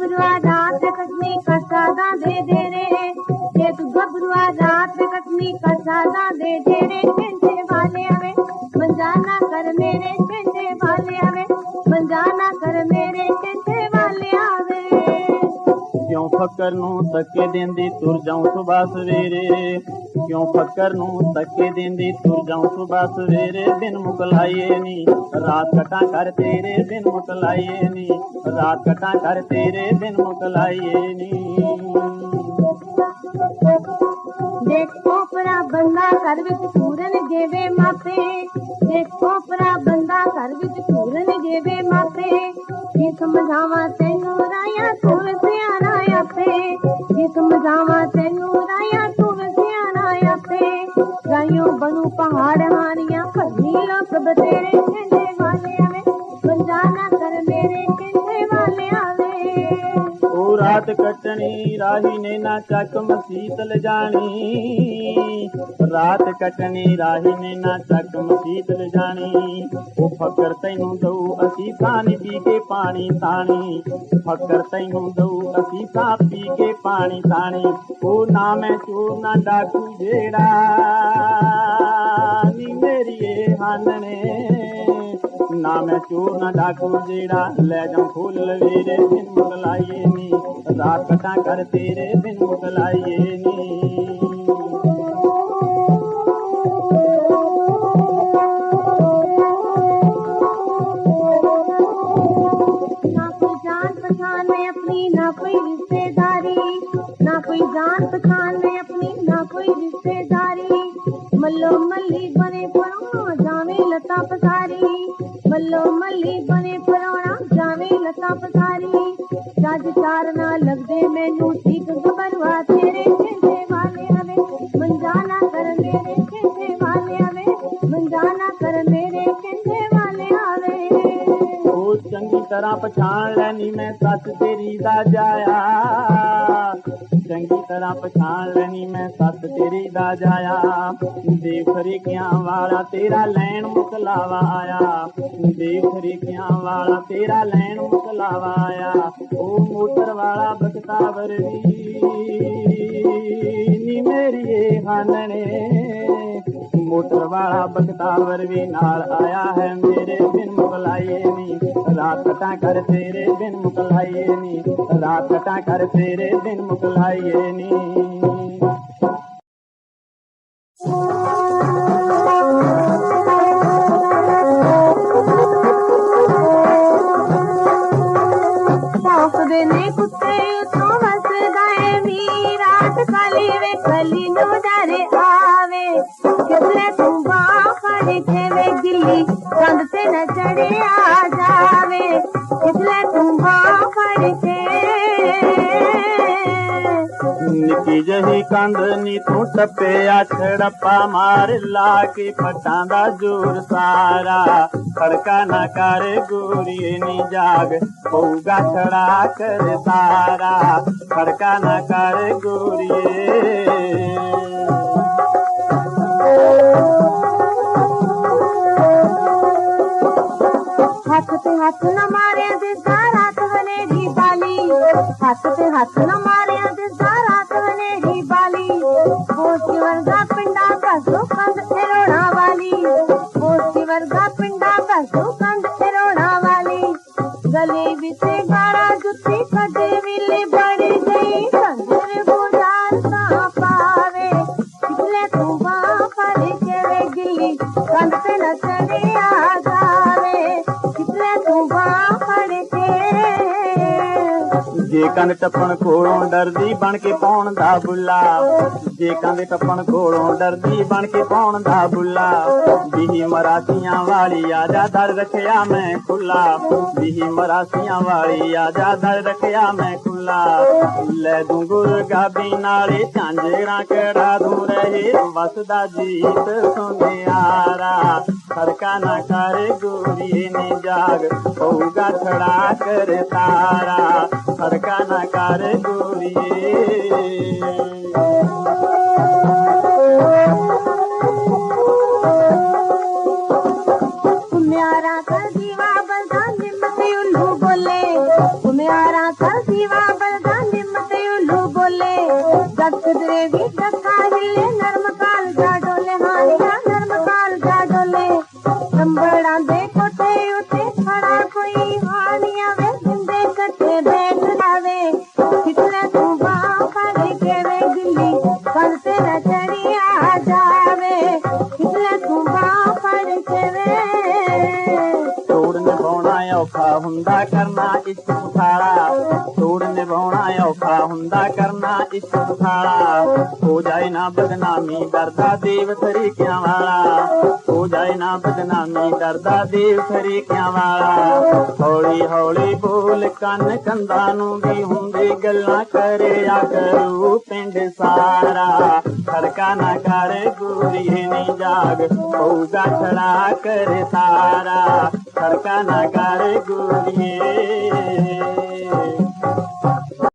घबरुआ रात कटनी कसादा दे दे रे ये तो तू घबरुआ रात कटनी कसादा दे दे रे कहते वाले हमें, बंजाना कर मेरे कहते वाले हमें, बंजाना कर मेरे कहते वाले आवे क्यों फकर नु तके देंदी, तुर जाऊँ सुबह सवेरे। ਕਿਉਂ ਫਕਰ ਨੂੰ ਤੱਕੇ ਦਿੰਦੀ, ਤੁਰ ਜਾਉਂ ਸੁਬਾ ਸਵੇਰੇ ਦਿਨ ਮੁਕਲਾਈਏ ਨੀ। ਰਾਤ ਕਟਾਂ ਕਰ ਤੇਰੇ ਬਿਨ ਮੁਕਲਾਈਏ ਨੀ। ਰਾਤ ਕਟਾਂ ਕਰ ਤੇਰੇ ਬਿਨ ਮੁਕਲਾਈਏ ਨੀ। ਦੇਖੋ ਪਰਾ ਬੰਦਾ ਘਰ ਵਿੱਚ ਪੂਰਨ ਦੇਵੇ ਮਾਪੇ। ਦੇਖੋ ਪਰਾ ਬੰਦਾ ਘਰ ਵਿੱਚ ਪੂਰਨ ਦੇਵੇ ਮਾਪੇ। ਕੀ ਸਮਝਾਵਾਂ ਤੈਨੂੰ ਰਾਇਆ ਤੂੰ ਸਿਆਣਾ ਆਪੇ। ਕੀ ਸਮਝਾਵਾਂ ਤੈਨੂੰ ਰਾਇਆ ਬਣੂ ਪਹਾੜ ਹਾਨੀਆਂ ਭੰਨੀ ਲੋਕ ਬਤੇਰੇ ਕਹਿੰਦੇ रात कटनी, राही ने ना चकम शीतल जानी। रात कटनी, राही ने ना चकम शीतल जानी। ओ फकर तैनु दऊ असी पानी पी के पानी तानी। फकर तैनु दऊ असी सा पी के पानी तानी। ओ ना मैं चोर ना डाकू जेड़ा, नी मेरी हानने। नाम चूर्ण डाकू जीरा ले जाऊँ फूल वीरे, बिन मुकलाइए नी। रात कटा कर तेरे, बिन मुकलाइए नी। जान पहचान में अपनी, ना कोई रिश्तेदारी। मल्लो मल्ली बने पड़ो लो मल्ली बने परोना जावे लता पसारी। सज चार ना लगदे, मैनू ठीक गबरवा। तेरे छेदे वाले आवे मंजाना कर मेरे छेदे वाले आवे मंजाना कर मेरे छेदे वाले आवे ओ चंगी तरह पछाण लेनी मैं, सच तेरी दा जाया जंग तरह पछाण लेनी मैं, सत तेरी दा जाया देख रे क्या वाला तेरा लैन मुकलावा आया। देख क्या वाला तेरा लैन मुकलावा आया। ओ मोटर वाला बख्तावर भी नी मेरी हानने। मोटर वाला बगतावर भी नाल आया है मेरे बिन मुगलाइए नी। रात कटा कर तेरे बिन मुगलाइए नी। रात कटा कर तेरे बिन मुगलाइए नी। कुत्ते तो हंस गए मी रात काली वे कली नो जारे की जही कंधनी तू तो टपे आ मार ला की फटांदा ज़ोर सारा। खड़का ना कर गोरी नी जाग पौगा छड़ा कर सारा। खड़का ना कर गोरी। हाथ पे हाथ न मारे दे रात बनेगी बाली। हाथ पे हाथ न मारे up and down. ਜੇ ਕੰਨ ਟੱਪਣ ਕੋਲੋਂ ਡਰਦੀ ਬਣ ਕੇ ਪਾਉਣ ਦਾ ਬੁੱਲਾ। ਜੇ ਕੰਨ ਟੱਪਣ ਕੋਲੋਂ ਡਰਦੀ ਬਣ ਕੇ ਪਾਉਣ ਦਾ ਬੁੱਲਾ। ਬਿਹੀ ਮਰਾਸੀਆਂ ਵਾਲੀ ਆ ਜਾ ਦਰ ਰੱਖਿਆ ਮੈਂ ਖੁੱਲਾ। ਬਿਹੀ ਮਰਾਸੀਆਂ ਵਾਲੀ ਆ ਜਾ ਦਰ ਰੱਖਿਆ ਮੈਂ ਖੁੱਲਾ। ਲੈ ਦੂੰ ਗੁਰ ਗਾਬੀ ਨਾਲੇ ਝਾਂਜਰਾਂ ਕਿਹੜਾ ਦੂੰ ਰਹੇ? ਵਸਦਾ ਜੀਤ ਸੁਨਿਆਰਾ फरकाना करे गोरी ने जाग। होगा छड़ा कर तारा। फरकाना करे कर दीवा बलदान बोले। तुम्हारा बलदान मत उल्लू बोले। दत्त देवी दत्त ਤੋੜ ਨਿਭਾਉਣਾ ਔਖਾ ਹੁੰਦਾ ਕਰਨਾ ਇਸ਼ਕ ਸੁਖਾਲਾ ਤੋੜ ਨਿਭਾਉਣਾ ਔਖਾ ਹੁੰਦਾ ਕਰਨਾ ਇਸ਼ਕ ਸੁਖਾਲਾ ਹੋ ਜਾਏ ਨਾ ਬਦਨਾਮੀ ਡਰਦਾ ਦੇਵ ਤਰੀਕਿਆਂ ਵਾਲਾ ਹੋ ਜਾਏ ਨਾ ਬਦਨਾਮੀ ਡਰਦਾ ਦੇਵ ਤਰੀਕਿਆਂ ਵਾਲਾ ਹੌਲੀ ਹੌਲੀ ਬੋਲ ਕੰਨ ਕੰਦਾਂ ਨੂੰ ਵੀ ਹੁੰਦੀ ਗੱਲਾਂ ਕਰਿਆ ਕਰੂ ਪਿੰਡ ਸਾਰਾ ਖੜਕਾ ਨਾ ਕਰ ਗੋਰੀਏ ਨੀ ਜਾਗ ਹੋਊਗਾ ਛੜਾ ਕਰ ਤਾਰਾ सरकाना गारे गोलिए